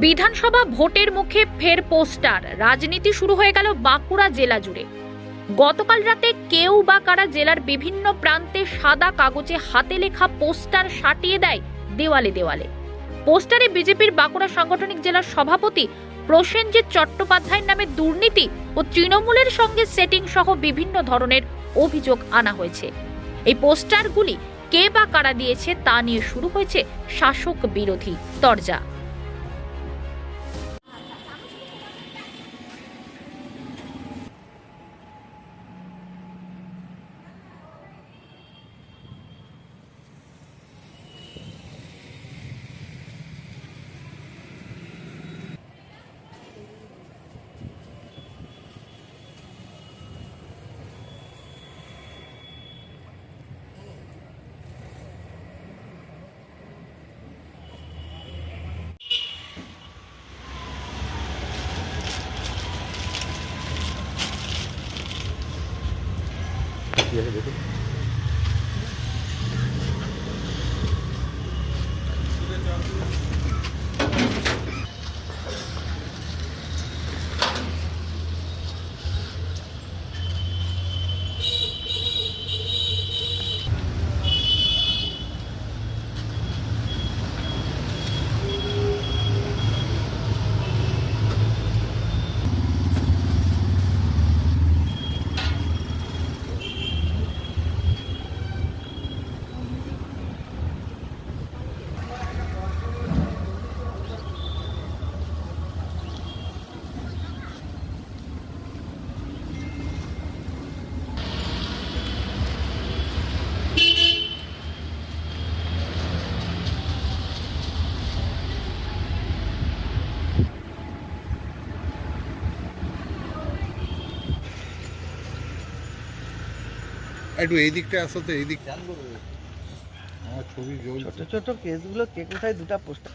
বিধানসভা ভোটের মুখে ফের পোস্টার। রাজনীতি শুরু হয়ে গেল বাঁকুড়া জেলা জুড়ে। গতকাল রাতে কেউ বা কারা জেলার বিভিন্ন প্রান্তে সাদা কাগজে হাতে লেখা পোস্টার সাটিয়ে দেয় দেওয়ালে দেওয়ালে। পোস্টারে বিজেপির বাঁকুড়া সাংগঠনিক জেলার সভাপতি প্রসেনজিৎ চট্টোপাধ্যায়ের নামে দুর্নীতি ও তৃণমূলের সঙ্গে সেটিং সহ বিভিন্ন ধরনের অভিযোগ আনা হয়েছে। এই পোস্টারগুলি কে বা কারা দিয়েছে তা নিয়ে শুরু হয়েছে শাসক বিরোধী তরজা। কী আছে দেখুন। একটু এই দিকটা আসো তো এই দিক আমার ছবি ছোট ছোট কেসগুলো কে কোথায় দুটা পোস্টার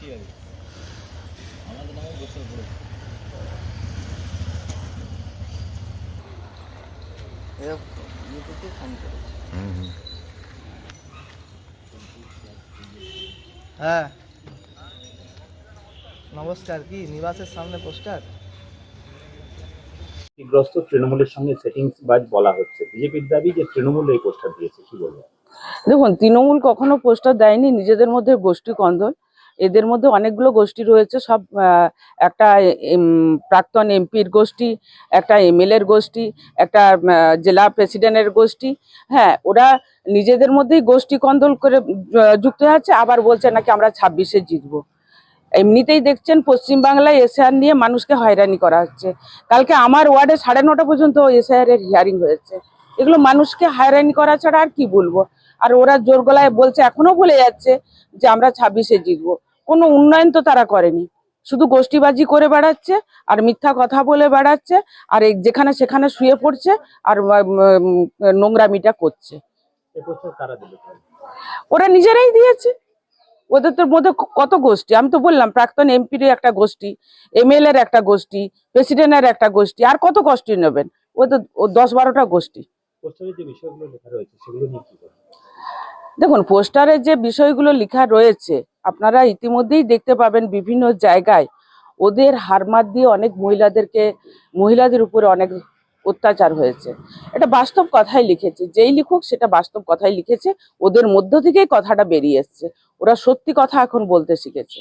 হ্যাঁ। নমস্কার কি নিবাসের সামনে পোস্টার ক্ষতিগ্রস্ত তৃণমূলের সঙ্গে সেটিংস বাজ বলা হচ্ছে। বিজেপির দাবি যে তৃণমূল এই পোস্টার দিয়েছে, কি বলব দেখুন, তৃণমূল কখনো পোস্টার দেয়নি, নিজেদের মধ্যে গোষ্ঠী কন্দল। এদের মধ্যে অনেকগুলো গোষ্ঠী রয়েছে, সব একটা প্রাক্তন এমপির গোষ্ঠী, একটা এমএলএর গোষ্ঠী, একটা জেলা প্রেসিডেন্টের গোষ্ঠী। হ্যাঁ ওরা নিজেদের মধ্যেই গোষ্ঠী কন্দল করে যুক্ত আছে আবার বলছে নাকি আমরা ছাব্বিশে জিতবো। এমনিতেই দেখছেন পশ্চিমবাংলায় এসআর নিয়ে মানুষকে হয়রানি করা হচ্ছে। কালকে আমার ওয়ার্ডে সাড়ে নটা পর্যন্ত এসআর এর হিয়ারিং হয়েছে। এগুলো মানুষকে হয়রানি করা ছাড়া আর কি বলব? আর ওরা জোর গলায় বলছে এখনও বলে যাচ্ছে যে আমরা ছাব্বিশে জিতবো। কোনো উন্নয়ন তো তারা করেনি। শুধু গোষ্ঠীবাজি করে বেড়াচ্ছে আর মিথ্যা কথা বলে বেড়াচ্ছে আর যেখানে সেখানে শুয়ে পড়ছে আর নোংরামিটা করছে। ওরা নিজেরাই দিয়েছে। ওদের তোর মধ্যে কত গোষ্ঠী? আমি তো বললাম প্রাক্তন এমপির একটা গোষ্ঠী এমএলএ এর একটা গোষ্ঠী প্রেসিডেন্টের একটা গোষ্ঠী আর কত গোষ্ঠী নেবেন? ওদের ও দশ বারোটা গোষ্ঠী। দেখুন পোস্টারে যে বিষয়গুলো লেখা রয়েছে আপনারা ইতিমধ্যেই দেখতে পাবেন বিভিন্ন জায়গায় ওদের হারমাত দিয়ে অনেক মহিলাদেরকে মহিলাদের উপরে অনেক অত্যাচার হয়েছে। এটা বাস্তব কথাই লিখেছে যেই লিখুক সেটা বাস্তব কথাই লিখেছে ওদের মধ্য থেকেই কথাটা বেরিয়ে এসছে। ওরা সত্যি কথা এখন বলতে শিখেছে।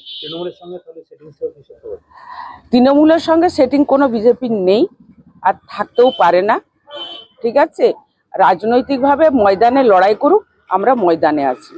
তৃণমূলের সঙ্গে সেটিং কোনো বিজেপি নেই আর থাকতেও পারে না। ঠিক আছে? রাজনৈতিকভাবে ময়দানে লড়াই করুক আমরা ময়দানে আছি।